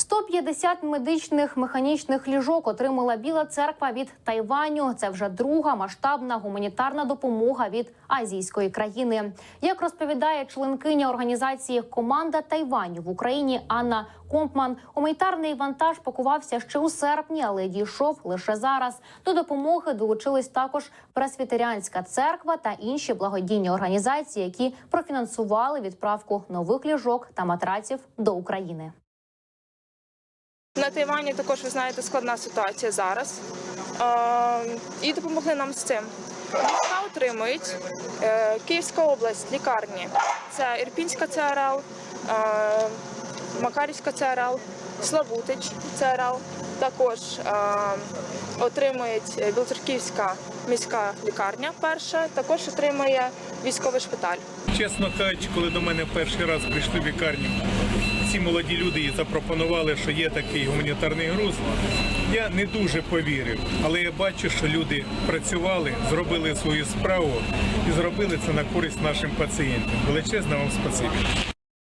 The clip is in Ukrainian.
150 медичних механічних ліжок отримала Біла церква від Тайваню. Це вже друга масштабна гуманітарна допомога від азійської країни. Як розповідає членкиня організації Команда Тайваню в Україні Анна Компман, гуманітарний вантаж пакувався ще у серпні, але дійшов лише зараз. До допомоги долучились також Пресвітеріанська церква та інші благодійні організації, які профінансували відправку нових ліжок та матраців до України. На Тайвані також ви знаєте складна ситуація зараз. Е, і допомогли нам з цим. Ліжка отримують е, Київська область, лікарні. Це Ірпінська ЦРЛ, е, Макарівська ЦРЛ, Славутич ЦРЛ. Також отримують Білоцерківська міська лікарня перша, також отримує військовий шпиталь. Чесно кажучи, коли до мене перший раз прийшли в лікарню, ці молоді люди і запропонували, що є такий гуманітарний груз. Я не дуже повірив, але я бачу, що люди працювали, зробили свою справу і зробили це на користь нашим пацієнтам. Величезне вам спасибі.